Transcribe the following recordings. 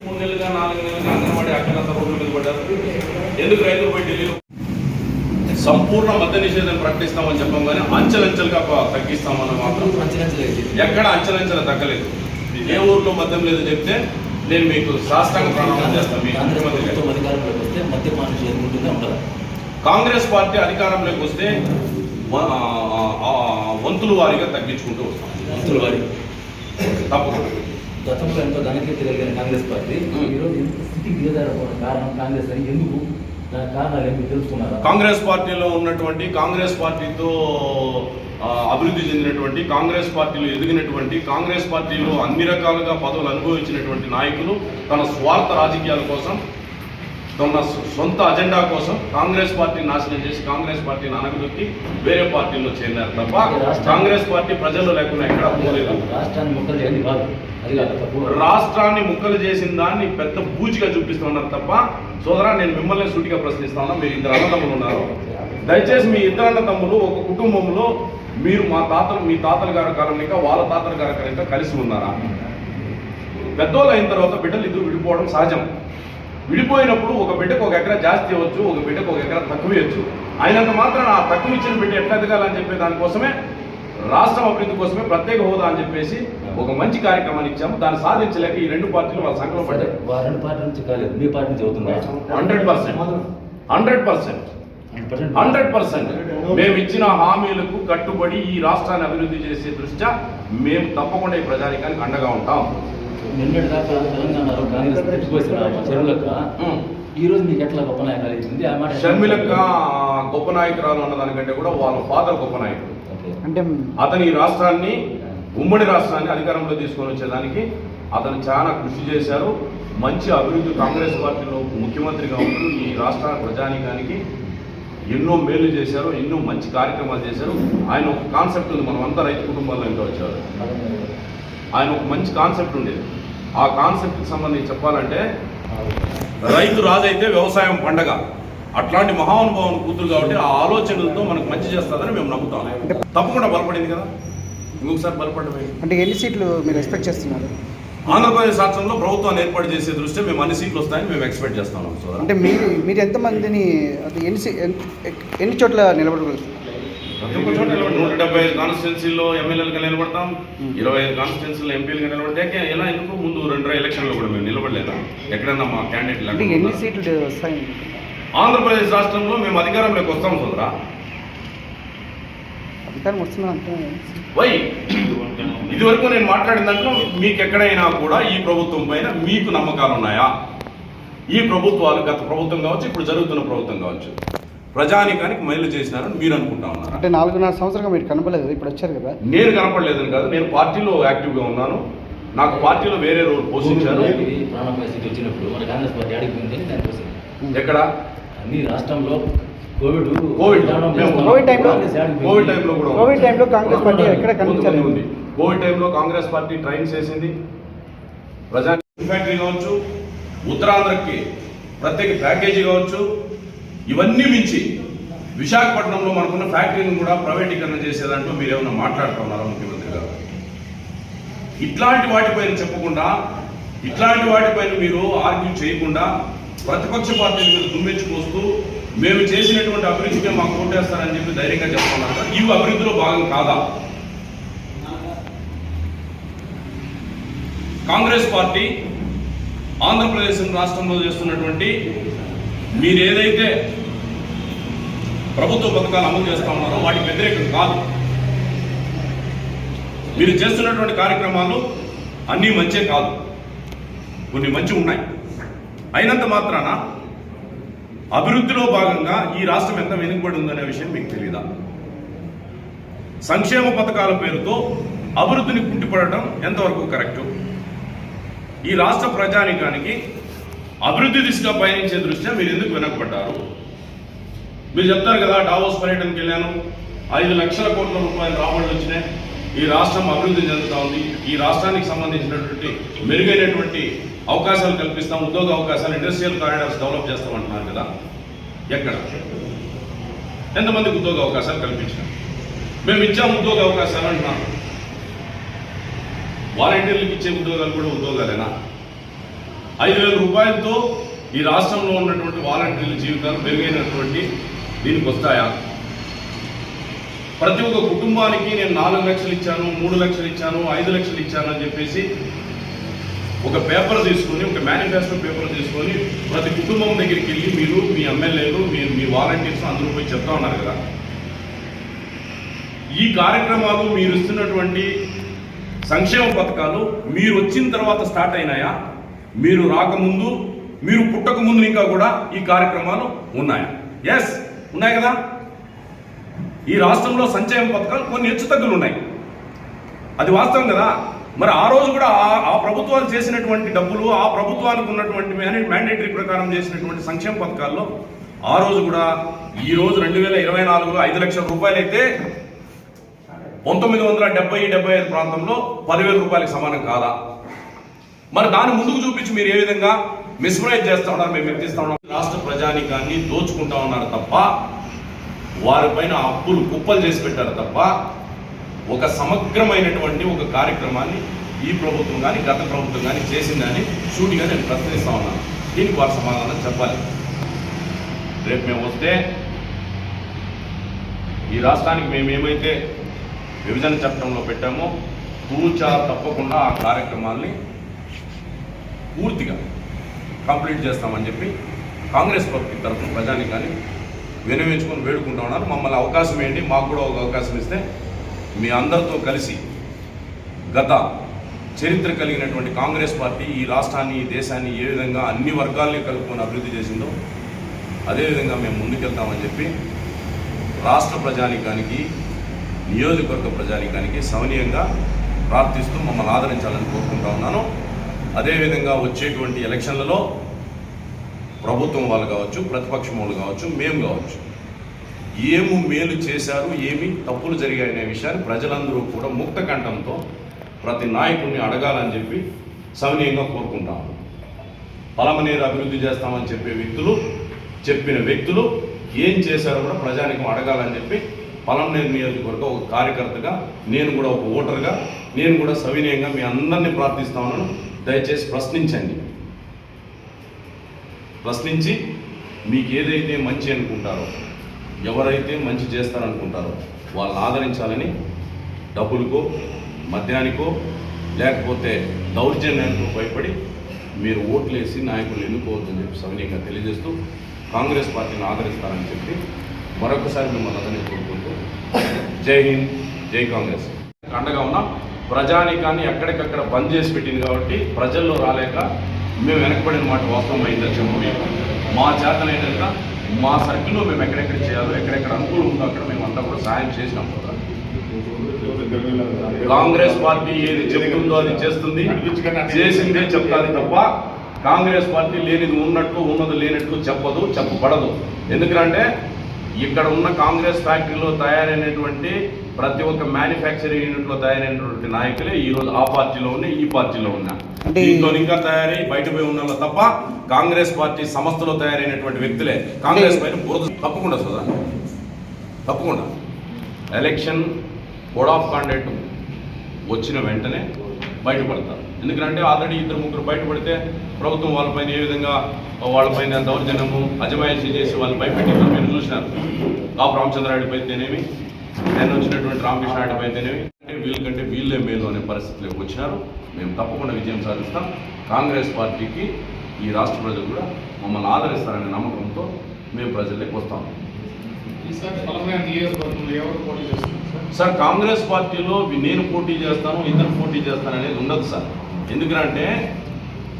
మూడు నెలలుగా నాలుగు నెలలుగా అంగన్వాడీ అక్కడంతా రోడ్ల మీద పడ్డారు ఎందుకు రైతులు పోయి ఢిల్లీలో సంపూర్ణ మద్య నిషేధం ప్రకటిస్తామని చెప్పంగానే అంచెలంచెలుగా ప- తగ్గిస్తామని మాత్రం ఎక్కడ అంచెలంచెలు తగ్గలేదు. ఏ ఊర్లో మద్యం లేదు చెప్తే నేను మీకు శాస్త్రాంగ ప్రణాళిక చేస్తాను కాంగ్రెస్ పార్టీ అధికారంలోకి వస్తే వంతుల వారీగా తగ్గించుకుంటూ వస్తాం. మంత్రుల వారి. తప్పకుండా. గతంలో ఎంతో ఘనకీర్తి కలిగిన కాంగ్రెస్ పార్టీ. ఈరోజు స్థితికి దిగజారిపోవడం కారణం కాంగ్రెస్ అని ఎందుకు? దాని కారణాలు ఏమి తెలుసుకున్నారా? కాంగ్రెస్ పార్టీలో ఉన్నటువంటి కాంగ్రెస్ పార్టీతో అభివృద్ధి చెందినటువంటి కాంగ్రెస్ పార్టీలో ఎదిగినటువంటి కాంగ్రెస్ పార్టీలో అన్ని రకాలుగా పదవులు అనుభవించినటువంటి నాయకులు తన స్వార్థ రాజకీయాల కోసం సొ- సొంత అజెండా కోసం కాంగ్రెస్ పార్టీని నాశనం చేసి కాంగ్రెస్ పార్టీని అనగదొక్కి వేరే పార్టీల్లో చేరినారు తప్ప కాంగ్రెస్ పార్టీ ప్రజల్లో లేకుండా ఎక్కడ పోలేదు రాష్ట్రాన్ని ముక్కలు చేసిన దాన్ని పెద్ద బూచిగా చూపిస్తున్నారు తప్ప సోదరా నేను మిమ్మల్ని సూటిగా ప్రశ్నిస్తా ఉన్నా మీరు ఇద్దరు అన్నదమ్ములు ఉన్నారు. దయచేసి మీ ఇద్దరు అన్నదమ్ములు ఒక కుటుంబంలో మీరు మా తాతలు మీ తాతల గారి కాలం ఇంకా వాళ్ళ తాతల గారి కాలం కలిసి ఉన్నారా? పెద్దోళ్ళు అయిన తర్వాత బిడ్డలు ఇద్దరు విడిపోవడం సహజం. విడిపోయినప్పుడు ఒక బిడ్డకు ఒక ఎకరా జాస్తి ఇవ్వచ్చు ఒక బిడ్డకు ఒక ఎకరా తక్కువ ఇవ్వచ్చు. అయినంత మాత్రం ఆ తక్కువ ఇచ్చిన బిడ్డ ఎట్లా ఎదగాలని చెప్పే దానికోసమే రాష్ట్రం అభివృద్ధి కోసమే ప్రత్యేక హోదా అని చెప్పేసి ఒక మంచి కార్యక్రమాన్ని ఇచ్చాము. దాన్ని సాధించలేక ఈ రెండు పార్టీలు వాళ్ళ సంకల్పం పడ్డారు రెండు పార్టీ నుంచి కాలేదు మీ పార్టీ నుంచి అవుతుందా? Hundred percent. Hundred percent. Hundred percent. మేము ఇచ్చిన హామీలకు కట్టుబడి ఈ రాష్ట్రాన్ని అభివృద్ధి చేసే దృష్ట్యా మేము తప్పకుండా ఈ ప్రజానికానికి అండగా ఉంటాం. నిన్నటి దాకా తెలంగాణలో కాంగ్రెస్ చెరువులక్క. ఈ రోజు మీకు ఎట్లా గొప్ప నాయకులు అవుతుంది ఆ మాట షర్మిలక్క గొప్ప నాయకురాలు అన్నదానికంటే కూడా వాళ్ళ ఫాదర్ గొప్ప నాయకుడు. అంటే అతను ఈ రాష్ట్రాన్ని ఉమ్మడి రాష్ట్రాన్ని అధికారంలో తీసుకొని వచ్చేదానికి అతను చాలా కృషి చేశారు. మంచి అభివృద్ధి కాంగ్రెస్ పార్టీలో ముఖ్యమంత్రిగా ఉంటూ ఈ రాష్ట్ర ప్రజానికానికి ఎన్నో మేలు చేశారు ఎన్నో మంచి కార్యక్రమాలు చేశారు. ఆయన ఒక కాన్సెప్ట్ ఉంది మనం అంతా రైతు కుటుంబాల్లో ఇంకా వచ్చారు ఆయన ఒక మంచి కాన్సెప్ట్ ఉండేది. ఆ కాన్సెప్ట్కి సంబంధించి చెప్పాలంటే రైతు రాజైతే వ్యవసాయం పండగ. అట్లాంటి మహానుభావుని కూతురు కాబట్టి ఆ ఆలోచనలతో మనకు మంచి చేస్తుందని మేము నమ్ముతాం. తప్పకుండా బలపడింది కదా? ఇంకొకసారి బలపడమే. అంటే ఎన్ని సీట్లు మీరు ఎక్స్పెక్ట్ చేస్తున్నారు? ఆంధ్రప్రదేశ్ రాష్ట్రంలో ప్రభుత్వాన్ని ఏర్పాటు చేసే దృష్ట్యా మేము అన్ని సీట్లు వస్తాయని మేము ఎక్స్పెక్ట్ సోదరా. అంటే మీరు మీరు ఎంతమందిని ఎన్ని ఎన్ని చోట్ల నిలబడగలుగుతారు డెబ్బై ఐదు కాన్స్టిట్యున్సీల్లో ఎమ్మెల్యేలుగా నిలబడతాం ఇరవై ఐదు కాన్స్టిట్యున్సీలో ఎంపీలుగా నిలబడితే ఎలా ఎందుకు ముందు రెండు ఎలక్షన్లో కూడా మేము నిలబడలేదా? ఎక్కడన్నా మా క్యాండిడేట్ ఆంధ్రప్రదేశ్ రాష్ట్రంలో మేము అధికారంలోకి వస్తాం సోదరా. వై? ఇదివరకు నేను మాట్లాడిన దాంట్లో మీకు ఎక్కడైనా కూడా ఈ ప్రభుత్వం పైన మీకు నమ్మకాలు ఉన్నాయా ఈ ప్రభుత్వాలు గత ప్రభుత్వం కావచ్చు ఇప్పుడు జరుగుతున్న ప్రభుత్వం కావచ్చు. ప్రజానికానికి మైలు చేసినారని మీరు అనుకుంటా ఉన్నారు అంటే నాలుగున్నర సంవత్సరంగా మీరు కనపడలేదు ఇప్పుడు వచ్చారు కదా నేను కనపడలేదని కాదు నేను పార్టీలో యాక్టివ్గా ఉన్నాను నాకు పార్టీలో వేరే రోల్ వచ్చినప్పుడు మన కాంగ్రెస్ పార్టీ ఎక్కడ అన్ని రాష్ట్రంలో కోవిడ్ కోవిడ్. కోవిడ్ టైంలో-. కోవిడ్ కూడా ఉంది. కోవిడ్ టైంలో కాంగ్రెస్ పార్టీ ఎక్కడ ఉంది, కనిపించలేదు ఉంది. కోవిడ్ టైంలో కాంగ్రెస్ పార్టీ ట్రైన్ చేసింది ప్రజా ఫ్యాక్టరీ కావచ్చు ఉత్తరాంధ్రకి ప్రత్యేక ప్యాకేజీ కావచ్చు ఇవన్నీ మించి విశాఖపట్నంలో మనకున్న ఫ్యాక్టరీని కూడా ప్రైవేటీకరణ చేసేదంటూ మీరు ఏమైనా మాట్లాడుతున్నారా ముఖ్యమంత్రి గారు? ఇట్లాంటి వాటిపైన చెప్పకుండా ఇట్లాంటి వాటిపైన మీరు ఆర్గ్యూ చేయకుండా ప్రతిపక్ష పార్టీల మీద దుమ్మెచ్చుకొస్తూ మేము చేసినటువంటి అభివృద్ధికే మాకు ఓటేస్తారని చెప్పి ధైర్యంగా చెప్తున్నారు ఇవి అభివృద్ధిలో భాగం కాదా? కాంగ్రెస్ పార్టీ ఆంధ్రప్రదేశ్ రాష్ట్రంలో చేస్తున్నటువంటి మీరు ఏదైతే ప్రభుత్వ పథకాలు అమలు చేస్తా ఉన్నారో వాటికి వ్యతిరేకం కాదు. మీరు చేస్తున్నటువంటి కార్యక్రమాలు అన్నీ మంచే కాదు. కొన్ని మంచి ఉన్నాయి. అయినంత మాత్రాన అభివృద్ధిలో భాగంగా ఈ రాష్ట్రం ఎంత వెనుకబడి ఉందనే విషయం మీకు తెలియదా సంక్షేమ పథకాల పేరుతో అభివృద్ధిని కుంటిపడటం ఎంతవరకు కరెక్టు? ఈ రాష్ట్ర ప్రజానికానికి అభివృద్ధి దిశగా పయనించే దృష్ట్యా మీరు ఎందుకు వెనకబడ్డారు? మీరు చెప్తారు కదా డావోస్ పర్యటనకి వెళ్ళాను. ఐదు లక్షల కోట్ల రూపాయలు రాబడులు వచ్చినాయి. ఈ రాష్ట్రం అభివృద్ధి చెందుతా ఉంది. ఈ రాష్ట్రానికి సంబంధించినటువంటి మెరుగైనటువంటి అవకాశాలు కల్పిస్తాం. ఉద్యోగ అవకాశాలు ఇండస్ట్రియల్ కారిడార్స్ డెవలప్ చేస్తామంటున్నారు కదా. ఎక్కడ? ఎంతమందికి ఉద్యోగ అవకాశాలు కల్పించాం మేము ఇచ్చాం ఉద్యోగ అవకాశాలు అంటున్నాం వాలంటీర్లకు ఇచ్చే ఉద్యోగాలు కూడా ఉద్యోగాలేనా? ఐదు వేల రూపాయలతో ఈ రాష్ట్రంలో ఉన్నటువంటి వాలంటీర్ల జీవితాలు మెరుగైనటువంటి దీనికి వస్తాయా? ప్రతి ఒక్క కుటుంబానికి నేను నాలుగు లక్షలు ఇచ్చాను మూడు లక్షలు ఇచ్చాను ఐదు లక్షలు ఇచ్చాను అని చెప్పేసి ఒక పేపర్ తీసుకొని ఒక మేనిఫెస్టో పేపర్ తీసుకొని ప్రతి కుటుంబం దగ్గరికి వెళ్ళి మీరు మీ ఎమ్మెల్యేలు మీ మీ వాలంటీర్స్ అందరూ పోయి చెప్తా ఉన్నారు కదా. ఈ కార్యక్రమాలు మీరు ఇస్తున్నటువంటి సంక్షేమ పథకాలు మీరు వచ్చిన తర్వాత స్టార్ట్ అయినాయా? మీరు రాకముందు మీరు పుట్టక ముందు ఇంకా కూడా ఈ కార్యక్రమాలు ఉన్నాయా. ఎస్ ఉన్నాయి కదా? ఈ రాష్ట్రంలో సంక్షేమ పథకాలు కొన్ని హెచ్చుతగ్గులు ఉన్నాయి. అది వాస్తవం కదా? మరి ఆ రోజు కూడా ఆ- ఆ ప్రభుత్వాలు చేసినటువంటి డబ్బులు ఆ ప్రభుత్వానికి ఉన్నటువంటి మ్యాండేటరీ ప్రకారం చేసినటువంటి సంక్షేమ పథకాల్లో ఆ రోజు కూడా ఈ రోజు రెండు వేల ఇరవై నాలుగులో ఐదు లక్షల రూపాయలు అయితే పంతొమ్మిది వందల డెబ్బై డెబ్బై ఐదు ప్రాంతంలో పదివేల రూపాయలకు సమానం కాదా? మరి దాన్ని ముందుకు చూపించి మీరు ఏ విధంగా మిస్ప్రైజ్ చేస్తా ఉన్నారు మేము ఎత్తిస్తా ఉన్నాం. రాష్ట్ర ప్రజానికాన్ని దోచుకుంటా ఉన్నారు తప్ప వారిపైన అప్పులు కుప్పలు చేసి పెట్టారు తప్ప ఒక సమగ్రమైనటువంటి ఒక కార్యక్రమాన్ని ఈ ప్రభుత్వం కానీ గత ప్రభుత్వం కానీ చేసిందని షూటిగా నేను ప్రశ్నిస్తా ఉన్నాను దీనికి వారి సమాధానం చెప్పాలి. రేపు మేము వస్తే ఈ రాష్ట్రానికి మేము ఏమైతే విభజన చట్టంలో పెట్టామో తూచా తప్పకుండా ఆ కార్యక్రమాల్ని పూర్తిగా కంప్లీట్ చేస్తామని చెప్పి కాంగ్రెస్ పార్టీ తరఫున ప్రజాని కానీ వినవించుకొని వేడుకుంటా ఉన్నారు. మమ్మల్ని అవకాశం ఏంటి మాకు కూడా ఒక అవకాశం ఇస్తే మీ అందరితో కలిసి గత చరిత్ర కలిగినటువంటి కాంగ్రెస్ పార్టీ ఈ రాష్ట్రాన్ని ఈ దేశాన్ని ఏ విధంగా అన్ని వర్గాల్ని కలుపుకొని అభివృద్ధి చేసిందో అదేవిధంగా మేము ముందుకెళ్తామని చెప్పి రాష్ట్ర ప్రజానికానికి నియోజకవర్గ ప్రజానికానికి సవనీయంగా ప్రార్థిస్తూ మమ్మల్ని ఆదరించాలని కోరుకుంటా ఉన్నాను. అదేవిధంగా వచ్చేటువంటి ఎలక్షన్లలో ప్రభుత్వం వాళ్ళు కావచ్చు ప్రతిపక్షం వాళ్ళు కావచ్చు మేము కావచ్చు. ఏము మేలు చేశారు ఏమి తప్పులు జరిగాయనే విషయాన్ని ప్రజలందరూ కూడా ముక్త కంఠంతో ప్రతి నాయకుడిని అడగాలని చెప్పి సవనీయంగా కోరుకుంటాము పలమనేరు అభివృద్ధి చేస్తామని చెప్పే వ్యక్తులు చెప్పిన వ్యక్తులు ఏం చేశారో కూడా ప్రజానికం అడగాలని చెప్పి పలమనేరు నియోజకవర్గ ఒక కార్యకర్తగా నేను కూడా ఒక ఓటర్గా నేను కూడా సవినయంగా మీ అందరినీ ప్రార్థిస్తా దయచేసి ప్రశ్నించండి. ప్రశ్నించి మీకు ఏదైతే మంచి అనుకుంటారో ఎవరైతే మంచి చేస్తారనుకుంటారో వాళ్ళని ఆదరించాలని డబ్బులకో మద్యానికో లేకపోతే దౌర్జన్యానికో భయపడి మీరు ఓట్లేసి నాయకులు ఎన్నుకోవద్దని చెప్పి సవినీయంగా తెలియజేస్తూ కాంగ్రెస్ పార్టీని ఆదరిస్తారని చెప్పి మరొకసారి మిమ్మల్ని అందరినీ కోరుకుంటూ జై హింద్ జై కాంగ్రెస్. అండగా ఉన్నాం. ప్రజానికాన్ని ఎక్కడికక్కడ బంద్ చేసి పెట్టింది కాబట్టి ప్రజల్లో రాలేక మేము వెనకబడిన మాట వాస్తవం అయిందని చెప్పి మా మా ఏంటంటే మా సర్కిల్లో మేము ఎక్కడెక్కడ చేయాలో ఎక్కడెక్కడ అనుకూలం ఉందో అక్కడ మేము అంతా కూడా సాయం చేసినాం కదా. కాంగ్రెస్ పార్టీ ఏది చెప్తుందో అది చేస్తుంది. చేసిందే చెప్తాది తప్ప కాంగ్రెస్ పార్టీ లేనిది ఉన్నట్టు ఉన్నది లేనట్టు చెప్పదు చెప్పబడదు. ఎందుకంటే ఇక్కడ ఉన్న కాంగ్రెస్ ఫ్యాక్టరీలో తయారైనటువంటి ప్రతి ఒక్క మ్యానుఫ్యాక్చరింగ్ యూనిట్లో తయారైనటువంటి నాయకులే ఈ రోజు ఆ పార్టీలో ఉన్నాయి ఈ పార్టీలో ఉన్నా దీంట్లో ఇంకా తయారై బయట పోయి ఉన్న తప్ప కాంగ్రెస్ పార్టీ సంస్థలో తయారైనటువంటి వ్యక్తులే. కాంగ్రెస్ పైన బురద తప్పకుండా సుధా తప్పకుండా. ఎలక్షన్ కోడ్ ఆఫ్ కాండక్ట్ వచ్చిన వెంటనే బయటపడతారు. ఎందుకంటే ఆల్రెడీ ఇద్దరు ముగ్గురు బయటపడితే ప్రభుత్వం వాళ్ళపైన ఏ విధంగా వాళ్ళపైన దౌర్జన్యము అజమాయిషీ చేసి వాళ్ళు భయపెట్టిందో మీరు చూసినారు. కాపు రామచంద్రారెడ్డి అయితేనేమి నేను వచ్చినటువంటి రామకృష్ణ రెడ్డి అయితేనేమి అంటే వీళ్ళకంటే వీళ్ళే మేలు అనే పరిస్థితిలోకి వచ్చినారు. మేము తప్పకుండా విజయం సాధిస్తాం. కాంగ్రెస్ పార్టీకి ఈ రాష్ట్ర ప్రజలు కూడా మమ్మల్ని ఆదరిస్తారనే నమ్మకంతో మేము ప్రజల్లోకి వస్తాం. Sir sir? కాంగ్రెస్ పార్టీలో నేను పోటీ చేస్తాను ఇద్దరు పోటీ చేస్తాను అనేది ఉండదు సార్. ఎందుకంటే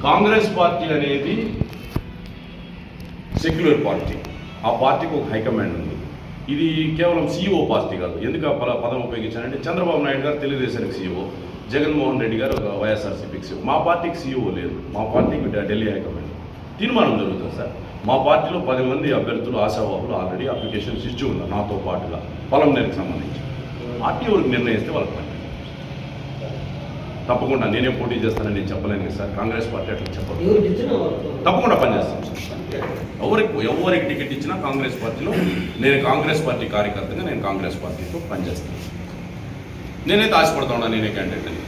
కాంగ్రెస్ పార్టీ అనేది సెక్యులర్ పార్టీ. ఆ పార్టీకి ఒక హైకమాండ్ ఉంది. ఇది కేవలం సీఈఓ పార్టీ కాదు. ఎందుకు ఆ పదం ఉపయోగించానంటే చంద్రబాబు నాయుడు గారు తెలుగుదేశానికి సీఈఓ జగన్మోహన్ రెడ్డి గారు ఒక వైఎస్ఆర్సీపీకి సీఈఓ మా పార్టీకి సీఈఓ లేదు. మా పార్టీకి ఢిల్లీ హైకమాండ్ తీర్మానం జరుగుతుంది సార్. మా పార్టీలో పది మంది అభ్యర్థులు ఆశావాహులు ఆల్రెడీ అప్లికేషన్స్ ఇచ్చి ఉన్నారు నాతో పాటుగా. పొలం నేరకు సంబంధించి. పార్టీ ఎవరికి నిర్ణయిస్తే వాళ్ళకి తప్పకుండా నేనే పోటీ చేస్తానని నేను చెప్పలేను సార్. కాంగ్రెస్ పార్టీ అట్లా చెప్పదు తప్పకుండా పనిచేస్తాం సార్. ఎవరికి ఎవరికి టికెట్ ఇచ్చినా కాంగ్రెస్ పార్టీలో నేను కాంగ్రెస్ పార్టీ కార్యకర్తగా నేను కాంగ్రెస్ పార్టీతో పనిచేస్తాను నేనైతే ఆశపడతా ఉన్నా నేనే క్యాండిడేట్ అని.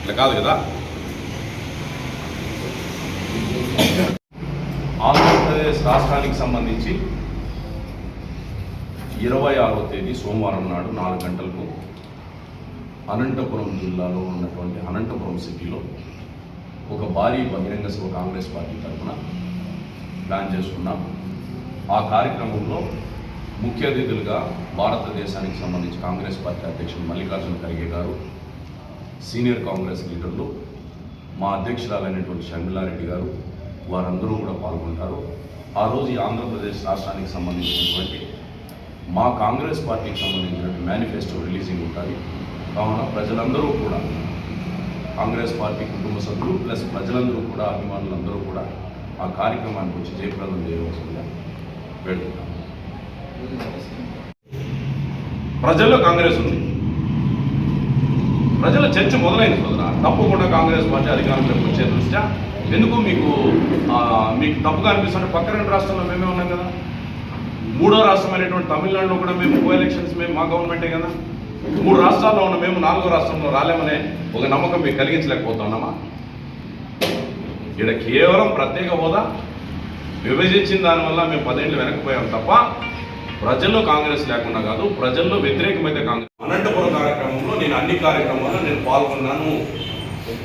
ఇట్లా కాదు కదా? ఆంధ్రప్రదేశ్ రాష్ట్రానికి సంబంధించి ఇరవై ఆరో తేదీ సోమవారం నాడు నాలుగు గంటలకు అనంతపురం జిల్లాలో ఉన్నటువంటి అనంతపురం సిటీలో ఒక భారీ బహిరంగ సభ కాంగ్రెస్ పార్టీ తరఫున ప్లాన్ చేసుకున్నాం. ఆ కార్యక్రమంలో ముఖ్య అతిథులుగా భారతదేశానికి సంబంధించి కాంగ్రెస్ పార్టీ అధ్యక్షుడు మల్లికార్జున ఖర్గే గారు సీనియర్ కాంగ్రెస్ లీడర్లు మా అధ్యక్షురాలైనటువంటి షర్మిలారెడ్డి గారు వారందరూ కూడా పాల్గొంటారు. ఆ రోజు ఈ ఆంధ్రప్రదేశ్ రాష్ట్రానికి సంబంధించినటువంటి మా కాంగ్రెస్ పార్టీకి సంబంధించినటువంటి మేనిఫెస్టో రిలీజింగ్ ఉంటుంది. కావున ప్రజలందరూ కూడా కాంగ్రెస్ పార్టీ కుటుంబ సభ్యులు ప్లస్ ప్రజలందరూ కూడా అభిమానులందరూ కూడా ఆ కార్యక్రమానికి వచ్చి జయప్రదం చేయవలసిందిగా వేడుకుంటాం ప్రజల్లో కాంగ్రెస్ ఉంది. ప్రజల చర్చ మొదలైంది సోదరా. తప్పకుండా కాంగ్రెస్ పార్టీ అధికారంలోకి వచ్చే దృష్ట్యా ఎందుకు మీకు మీకు తప్పుగా అనిపిస్తుంటే పక్క రెండు రాష్ట్రాల్లో మేమే ఉన్నాం కదా. మూడో రాష్ట్రమైనటువంటి తమిళనాడులో కూడా మేము ఉప ఎలక్షన్స్ మేము మా గవర్నమెంటే కదా. మూడు రాష్ట్రాల్లో ఉన్న మేము నాలుగో రాష్ట్రంలో రాలేమనే ఒక నమ్మకం మీకు కలిగించలేకపోతున్నామా? ఇక్కడ కేవలం ప్రత్యేక హోదా విభజించిన దానివల్ల మేము పదేళ్ళు వెనకపోయాం తప్ప ప్రజల్లో కాంగ్రెస్ లేకుండా కాదు ప్రజల్లో వ్యతిరేకమైతే కాంగ్రెస్. అనంతపురం కార్యక్రమంలో నేను అన్ని కార్యక్రమాల్లో నేను పాల్గొన్నాను.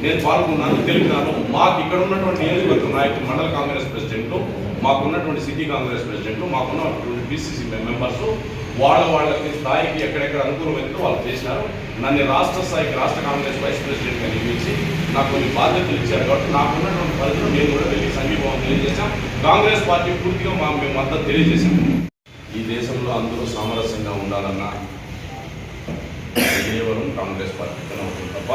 నేను పాల్గొన్నాను తెలిపినాను మాకు ఇక్కడ ఉన్నటువంటి నియోజకవర్గ నాయకులు మండల కాంగ్రెస్ ప్రెసిడెంట్లు మాకున్నటువంటి సిటీ కాంగ్రెస్ ప్రెసిడెంట్లు మాకున్నటువంటి బీసీసీ మెంబర్స్ వాళ్ళ వాళ్ళకి స్థాయికి ఎక్కడెక్కడ అనుకూలమైతే వాళ్ళు చేసినారు. నన్ను రాష్ట్ర స్థాయికి రాష్ట్ర కాంగ్రెస్ వైస్ ప్రెసిడెంట్గా నియమించి నాకు కొన్ని బాధ్యతలు ఇచ్చారు. కాబట్టి నాకున్నటువంటి పరిధిలో నేను కూడా వెళ్ళి సంఘీభావం తెలియజేశాం. కాంగ్రెస్ పార్టీ పూర్తిగా మా మేము మద్దతు తెలియజేశాం. ఈ దేశంలో అందరూ సామరస్యంగా ఉండాలన్నా కేవలం కాంగ్రెస్ పార్టీ తప్ప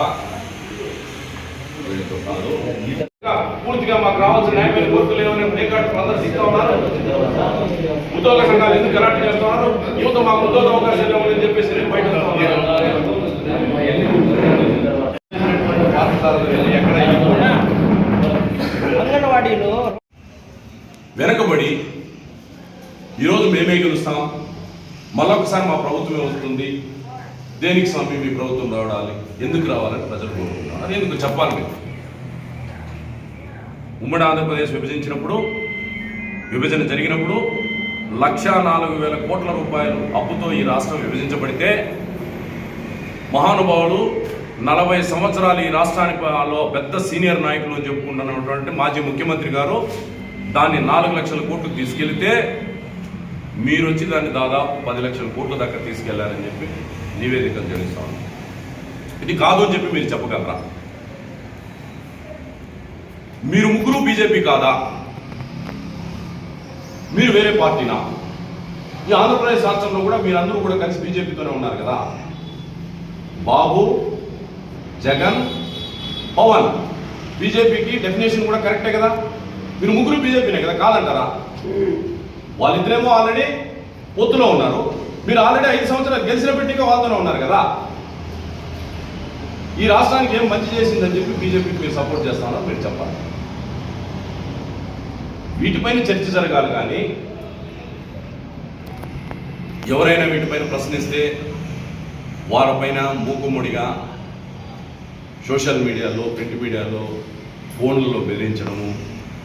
పూర్తిగా మాకు రావాల్సిన న్యాయమైన కోరికలు ఏమైనా ప్లే కార్డు ప్రదర్శిస్తూ ఉన్నారు ఉద్యోగ సంఘాలు ఎందుకు గలాట్ చేస్తున్నారు? యువత మాకు ఉద్యోగ అవకాశాలు ఇవ్వాలని చెప్పేసి నేను బయట వెనకబడి ఈరోజు మేమే గెలుస్తాం. మళ్ళొకసారి మా ప్రభుత్వమే వస్తుంది. దేనికి స్వామి మీ ప్రభుత్వం రావడాలి ఎందుకు రావాలని ప్రజలు కోరుకుంటున్నారు? అదే ఎందుకు చెప్పాలి మీరు ఉమ్మడి ఆంధ్రప్రదేశ్ విభజించినప్పుడు విభజన జరిగినప్పుడు లక్షా నాలుగు వేల కోట్ల రూపాయలు అప్పుతో ఈ రాష్ట్రం విభజించబడితే మహానుభావుడు నలభై సంవత్సరాలు ఈ రాష్ట్రానిలో పెద్ద సీనియర్ నాయకులు అని చెప్పుకుంటున్నటువంటి మాజీ ముఖ్యమంత్రి గారు దాన్ని నాలుగు లక్షల కోట్లు తీసుకెళ్తే మీరు వచ్చి దాన్ని దాదాపు పది లక్షల కోట్ల దాకా తీసుకెళ్ళారని చెప్పి నివేదికలు తెలుస్తా ఇది కాదు అని చెప్పి మీరు చెప్పగలరా? మీరు ముగ్గురు బీజేపీ కాదా? మీరు వేరే పార్టీనా? ఈ ఆంధ్రప్రదేశ్ రాష్ట్రంలో కూడా మీరందరూ కూడా కలిసి బీజేపీతోనే ఉన్నారు కదా? బాబు జగన్ పవన్ బీజేపీకి డెఫినేషన్ కూడా కరెక్టే కదా? మీరు ముగ్గురు బీజేపీనే కదా కాదంటారా? వాళ్ళిద్దరేమో ఆల్రెడీ పొత్తులో ఉన్నారు. మీరు ఆల్రెడీ ఐదు సంవత్సరాలు గెలిచిన పెట్టిగా వాళ్ళతోనే ఉన్నారు కదా? ఈ రాష్ట్రానికి ఏం మంచి చేసిందని చెప్పి బీజేపీకి మీరు సపోర్ట్ చేస్తామని మీరు చెప్పాలి. వీటిపైన చర్చ జరగాలి కానీ ఎవరైనా వీటిపైన ప్రశ్నిస్తే వారిపైన మూకుముడిగా సోషల్ మీడియాలో ప్రింట్ మీడియాలో ఫోన్లలో బెదిరించడము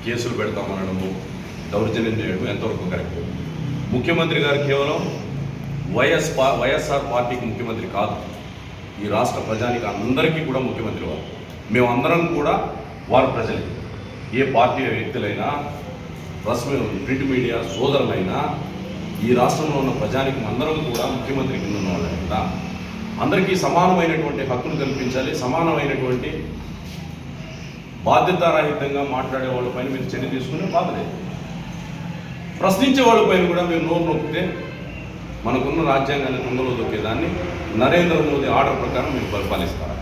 కేసులు పెడతామనడము దౌర్జన్యం చేయడం ఎంతవరకు కరెక్ట్? ముఖ్యమంత్రి గారు కేవలం వైఎస్ పా వైఎస్ఆర్ పార్టీకి ముఖ్యమంత్రి కాదు. ఈ రాష్ట్ర ప్రజానికి అందరికీ కూడా ముఖ్యమంత్రి వారు. మేమందరం కూడా వారు ప్రజలే. ఏ పార్టీ వ్యక్తులైనా రస్మి ప్రింట్ మీడియా సోదరులైనా ఈ రాష్ట్రంలో ఉన్న ప్రజానికి అందరం కూడా ముఖ్యమంత్రి కింద ఉన్న వాళ్ళ కదా? అందరికీ సమానమైనటువంటి హక్కులు కల్పించాలి సమానమైనటువంటి బాధ్యతారహితంగా మాట్లాడే వాళ్ళపైన మీరు చర్య తీసుకునే బాధలేదు ప్రశ్నించే వాళ్ళపైన కూడా మీరు నోరు నొక్కితే మనకున్న రాజ్యాంగాన్ని కుండలో దొక్కేదాన్ని నరేంద్ర మోదీ ఆర్డర్ ప్రకారం మీరు పరిపాలిస్తారు?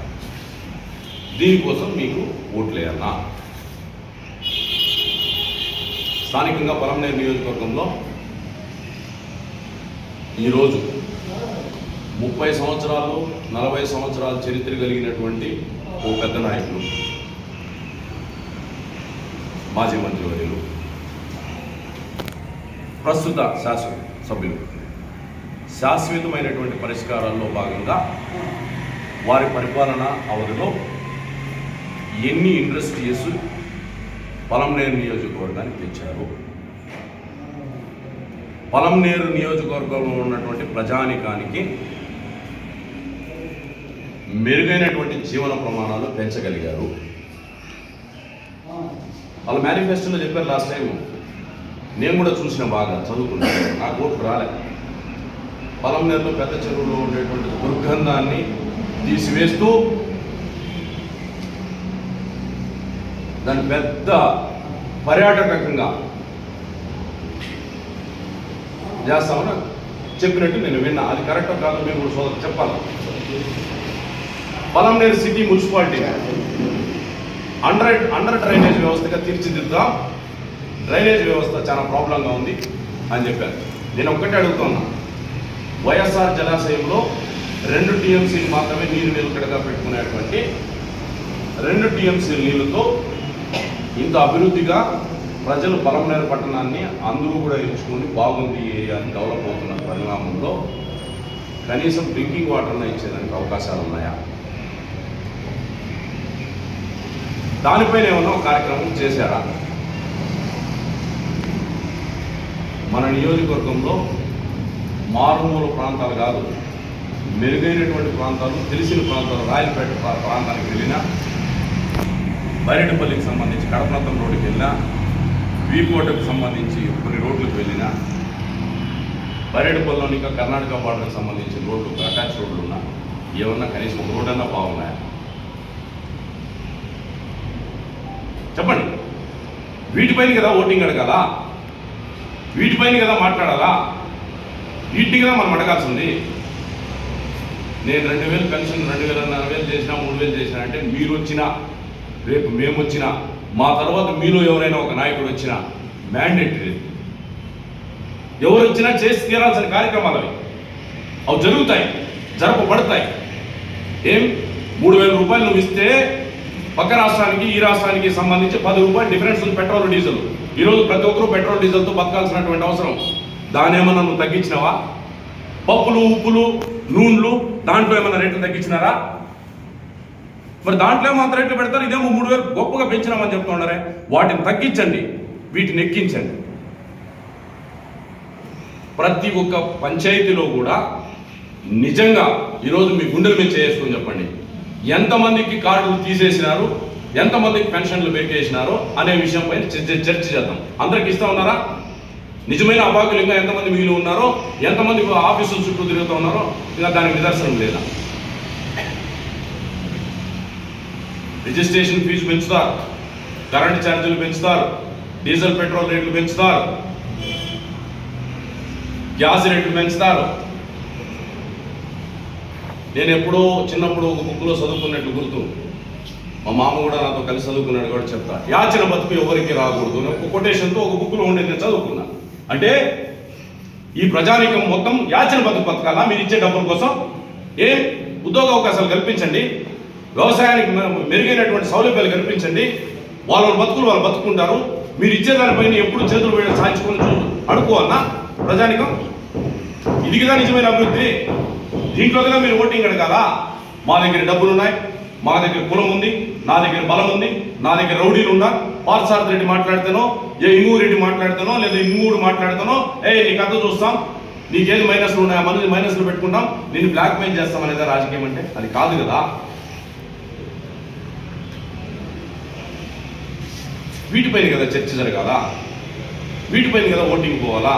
దీనికోసం మీకు ఓట్లేయాలా స్థానికంగా పలమనేరు నియోజకవర్గంలో ఈరోజు ముప్పై సంవత్సరాలు నలభై సంవత్సరాల చరిత్ర కలిగినటువంటి ఓ పెద్ద నాయకులు మాజీ మంత్రివర్యులు ప్రస్తుత శాసన సభ్యులు శాశ్వతమైనటువంటి పరిష్కారాల్లో భాగంగా వారి పరిపాలన అవధిలో ఎన్ని ఇండస్ట్రీస్ పొలంనేరు నియోజకవర్గానికి తెచ్చారు? పొలంనేరు నియోజకవర్గంలో ఉన్నటువంటి ప్రజానికానికి మెరుగైనటువంటి జీవన ప్రమాణాలు పెంచగలిగారు. వాళ్ళ మేనిఫెస్టోలో చెప్పారు లాస్ట్ టైం నేను కూడా చూసిన బాగా చదువుకున్నాను. నాకు ఓటు రాలేదు పొలంనేరులో పెద్ద చెరువులో ఉండేటువంటి దుర్గంధాన్ని తీసివేస్తూ దాని పెద్ద పర్యాటకంగా చేస్తామని చెప్పినట్టు నేను విన్నా. అది కరెక్ట్ కాదు మీరు కూడా సోదరు చెప్పాలి. Polamneru city municipality. Under under drainage వ్యవస్థగా తీర్చిదిద్దాం. డ్రైనేజ్ వ్యవస్థ చాలా ప్రాబ్లంగా ఉంది అని చెప్పారు. నేను ఒక్కటే అడుగుతున్నా. వైఎస్ఆర్ జలాశయంలో రెండు టీఎంసీలు మాత్రమే నీరు నిలకడగా పెట్టుకునేటువంటి రెండు టీఎంసీల నీళ్ళతో ఇంత అభివృద్ధిగా ప్రజలు బలమైన పట్టణాన్ని అందరూ కూడా ఎంచుకొని బాగుంది ఈ అని డెవలప్ అవుతున్న పరిణామంలో కనీసం డ్రింకింగ్ వాటర్ని ఇచ్చేదానికి అవకాశాలు ఉన్నాయా? దానిపైన ఏమన్నా కార్యక్రమం చేశారా? మన నియోజకవర్గంలో మారుమూల ప్రాంతాలు కాదు మెరుగైనటువంటి ప్రాంతాలు తెలిసిన ప్రాంతాలు రాయలపేట ప్రాంతానికి వెళ్ళినా బైరెడ్డిపల్లికి సంబంధించి కడపనత్తం రోడ్డుకి వెళ్ళినా వీకోటకు సంబంధించి కొన్ని రోడ్లకు వెళ్ళినా బైరెడ్డిపల్లిలోని ఇంకా కర్ణాటక బార్డర్కి సంబంధించిన రోడ్లు అటాచ్ రోడ్లు ఉన్నా ఏమన్నా కనీసం ఒక రోడ్ అన్నా బాగున్నాయా? చెప్పండి. వీటిపైన కదా ఓటింగ్ అడగాల? వీటిపైన కదా మాట్లాడాలా? వీటిని మనం అడగాల్సింది నేను రెండు వేలు పెన్షన్ రెండు వేల నాలుగు వేలు చేసినా మూడు వేలు చేసినా అంటే మీరు వచ్చినా రేపు మేము వచ్చినా మా తర్వాత మీలో ఎవరైనా ఒక నాయకుడు వచ్చినా మ్యాండేటరీ ఎవరు వచ్చినా చేసి తీరాల్సిన కార్యక్రమాలు అవి. అవి జరుగుతాయి జరపబడతాయి. ఏం? మూడు వేల రూపాయలు నువ్వు ఇస్తే పక్క రాష్ట్రానికి ఈ రాష్ట్రానికి సంబంధించి పది రూపాయలు డిఫరెన్స్ ఉంది పెట్రోల్ డీజిల్. ఈరోజు ప్రతి ఒక్కరూ పెట్రోల్ డీజిల్తో బతకాల్సినటువంటి అవసరం. దాని ఏమన్నా నువ్వు తగ్గించినావా? పప్పులు ఉప్పులు నూనెలు దాంట్లో ఏమైనా రేట్లు తగ్గించినారా? మరి దాంట్లో ఏమో అంత రేట్లు పెడతారు ఇదేమో మూడు వేలు గొప్పగా పెంచినామని చెప్తూ ఉన్నారే వాటిని తగ్గించండి వీటిని ఎక్కించండి. ప్రతి ఒక్క పంచాయతీలో కూడా నిజంగా ఈరోజు మీ గుండెల మీద చేసుకొని చెప్పండి. ఎంతమందికి కార్డులు తీసేసినారు ఎంతమందికి పెన్షన్లు పెట్టేసినారో అనే విషయంపై చర్చ చేద్దాం. అందరికి ఇస్తా ఉన్నారా? నిజమైన అభాగులు ఇంకా ఎంతమంది మిగిలి ఉన్నారో ఎంతమంది ఆఫీసుల చుట్టూ తిరుగుతూ ఉన్నారో ఇంకా దానికి నిదర్శనం లేదా? రిజిస్ట్రేషన్ ఫీజు పెంచుతారు కరెంట్ ఛార్జీలు పెంచుతారు డీజిల్ పెట్రోల్ రేట్లు పెంచుతారు గ్యాస్ రేట్లు పెంచుతారు. నేను ఎప్పుడో చిన్నప్పుడు ఒక బుక్లో చదువుకున్నట్టు గుర్తు. మా మామ కూడా నాతో కలిసి చదువుకున్నాడు కూడా చెప్తా. యాచన బతుకు ఎవరికి రాకూడదు ఒక కొటేషన్తో ఒక బుక్లో ఉండేది నేను చదువుకున్నా. అంటే ఈ ప్రజానీకం మొత్తం యాచన బతుకు బతకాలా? మీరు ఇచ్చే డబ్బుల కోసం? ఏ ఉద్యోగ అవకాశాలు కల్పించండి. వ్యవసాయానికి మెరుగైనటువంటి సౌలభ్యాలు కల్పించండి. వాళ్ళ బతుకులు వాళ్ళు బతుకుంటారు. మీరు ఇచ్చేదానిపైన ఎప్పుడు చేతులు పోయిన సాధించుకొని అడుకోవాలన్నా ప్రజానికం? ఇది కదా నిజమైన అభివృద్ధి. దీంట్లో కదా మీరు ఓటింగ్ అడగాలా? మా దగ్గర డబ్బులు ఉన్నాయి. మా దగ్గర కులం ఉంది. నా దగ్గర బలం ఉంది నా దగ్గర రౌడీలు ఉన్నా పార్సార్థ రెడ్డి మాట్లాడితేనో ఏ ఇంగూరు రెడ్డి మాట్లాడితేనో లేదా ఇంగూడు మాట్లాడితేనో ఏ నీ కథ చూస్తాం. నీకేది మైనస్లు ఉన్నాయా? మనది మైనస్లు పెట్టుకుంటాం. నేను బ్లాక్మెయిల్ చేస్తాం అనేది రాజకీయం అంటే అది కాదు కదా. వీటిపైన కదా చర్చ జరగాల? వీటిపైన కదా ఓటింగ్ పోవాలా?